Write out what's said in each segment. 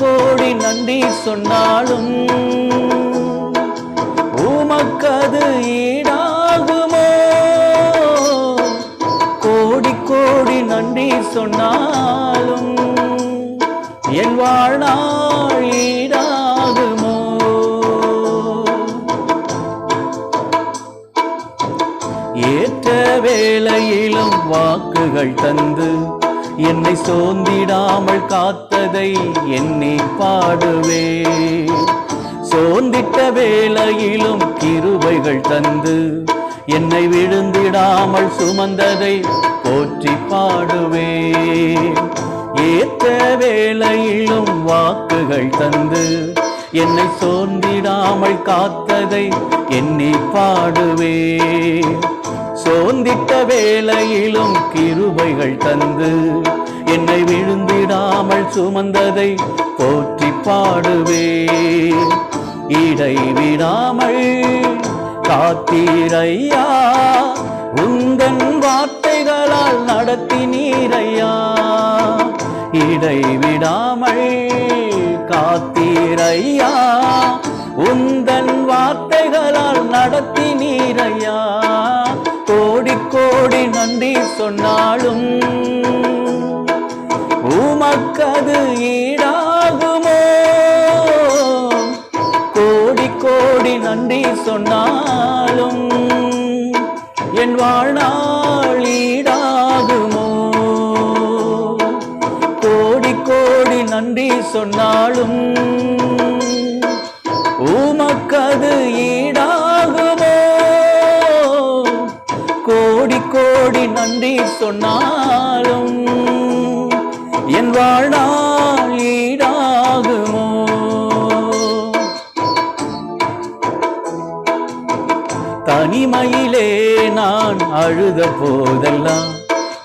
கோடி நன்றி சொன்னாலும் உமக்கது ஈடாகுமோ? கோடி கோடி நன்றி சொன்னாலும் என் வாழ்நாள் ஈடாகுமோ? ஏற்ற வேளையிலும் வாக்குகள் தந்து என்னை சோர்ந்திடாமல் காத்ததை என்னை பாடுவே. சோர்ந்திட்ட வேளையிலும் கிருபைகள் தந்து என்னை விழுந்திடாமல் சுமந்ததை போற்றி பாடுவே. ஏத்த வேளையிலும் வாக்குகள் தந்து என்னை சோர்ந்திடாமல் காத்ததை என்னை பாடுவே. சோர்ந்திட்ட வேளையிலும் கிருபைகள் தந்து என்னை விழுந்திடாமல் சுமந்ததை போற்றி பாடுவே. இடைவிடாமல் காத்தீரையா உந்தன் வார்த்தைகளால் நடத்தி நீரையா இடைவிடாமல் காத்தீரையா உந்தன் வார்த்தைகளால் நடத்தி நீரையா சொன்னாலும் உமக்கது ஈடாகுமோ? கோடி கோடி நன்றி சொன்னாலும் என் வாழ்நாள் ஈடாகுமோ? கோடி கோடி நன்றி சொன்னாலும் கோடி நன்றி சொன்னாலும் என் வாழ்நாள் ஈடாகுமோ? தனிமையிலே நான் அழுத போதெல்லாம்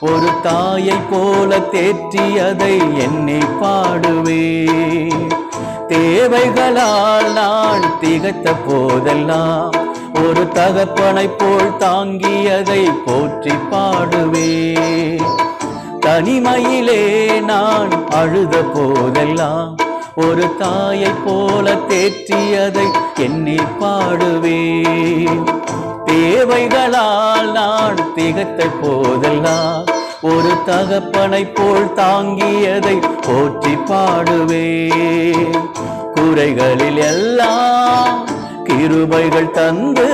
ஒரு தாயை போல தேற்றியதை என்னை பாடுவே தேவைகளால் நான் திகத்த போதெல்லாம் ஒரு தகப்பனை போல் தாங்கியதை போற்றி பாடுவே தனிமையிலே நான் அழுத போதெல்லாம் ஒரு தாயை போல தேற்றியதை எண்ணி பாடுவே தேவைகளால் நான் திகத்த போதெல்லாம் ஒரு தகப்பனை போல் தாங்கியதை போற்றி பாடுவே குறைகளில் எல்லாம் கிருபைகள் தந்து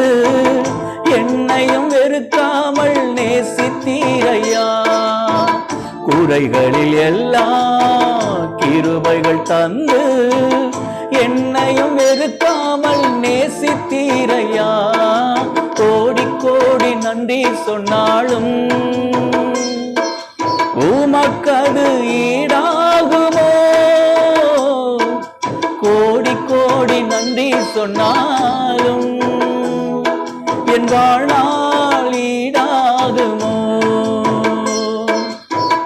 என்னையும் வெறுக்காமல் நேசித்தீரையா. குறைகளில் எல்லாம் கிருபைகள் தந்து என்னையும் வெறுக்காமல் நேசித்தீரையா. கோடி கோடி நன்றி சொன்னாலும் உமக்கது ஈடாகுமோ. கோடி கோடி நன்றி சொன்னாலும் என் வாழ்நாள் ஈடாகுமோ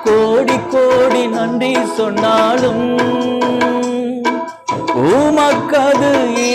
கோடி கோடி நன்றி சொன்னாலும் உமக்கது ஈடாகுமோ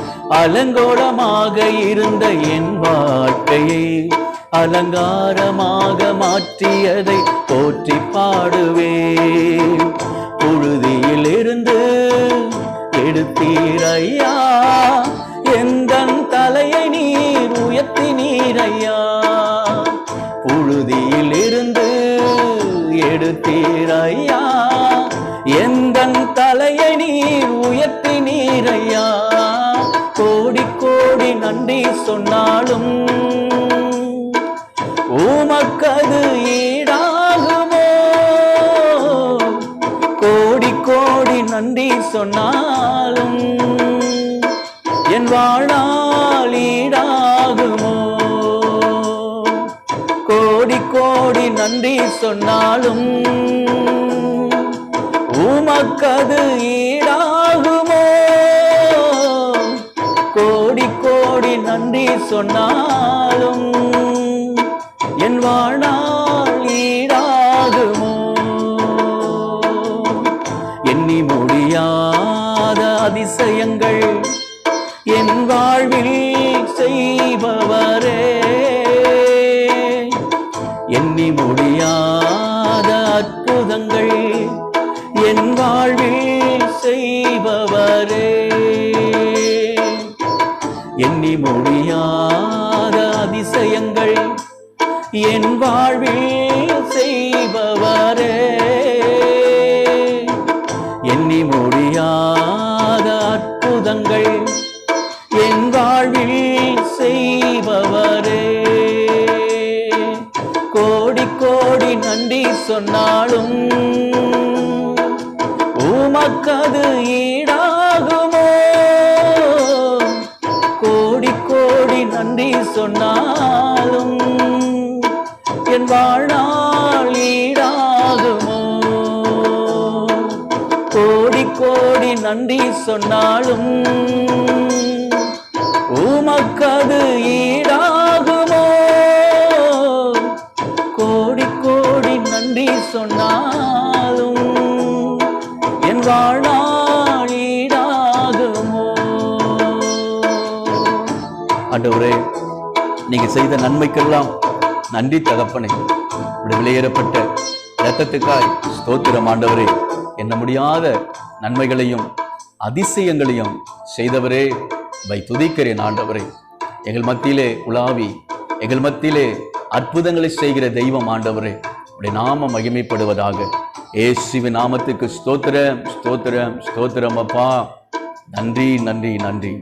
அலங்கோலமாக இருந்த என் வாழ்க்கையை அலங்காரமாக மாற்றியதை போற்றி பாடுவேன். புழுதியிலிருந்து எடுத்தீரையா? எந்தன் தலையை நீர் உயர்த்தினீரையா? புழுதியிலிருந்து எடுத்தீரையா? எந்தன் தலையை நீர் உயர்த்தி நீரையா நன்றி சொன்னாலும் உமக்கது ஈடாகுமோ? கோடி கோடி நன்றி சொன்னாலும் என் வாழால் ஈடாகுமோ? கோடி கோடி நன்றி சொன்னாலும் உமக்கது ஈ சொன்னாலும் என் வாழ்நாள் ஈடாகுமோ எண்ணி முடியாத அதிசயங்கள் என் வாழ்வில் செய்பவரே. எண்ணி முடியாத எண்ணி முடியாத அதிசயங்கள் என் வாழ்வில் செய்பவரே. எண்ணி முடியாத அற்புதங்கள் என் வாழ்வில் செய்பவரே. கோடி கோடி நன்றி சொன்னாலும் உமக்கது ஏ நன்றி சொன்னாலும் என் வாழ்நாள் ஈடாகுமோ? கோடி கோடி நன்றி சொன்னாலும் உமக்கது ஈ நீங்க செய்த நன்மைக்கெல்லாம் நன்றி தகப்பனே. இப்படி வெளியேறப்பட்ட இரத்தத்துக்காய் ஸ்தோத்திரம் ஆண்டவரே. என்ன முடியாத நன்மைகளையும் அதிசயங்களையும் செய்தவரே. வை துதிக்கிறேன் ஆண்டவரே. எங்கள் மத்தியிலே உலாவி எங்கள் மத்தியிலே அற்புதங்களை செய்கிற தெய்வம் ஆண்டவரே. இப்படி நாம மகிமைப்படுவதாக. ஏசுவின் நாமத்துக்கு ஸ்தோத்திரம் ஸ்தோத்திரம் ஸ்தோத்திரம் அப்பா. நன்றி நன்றி நன்றி.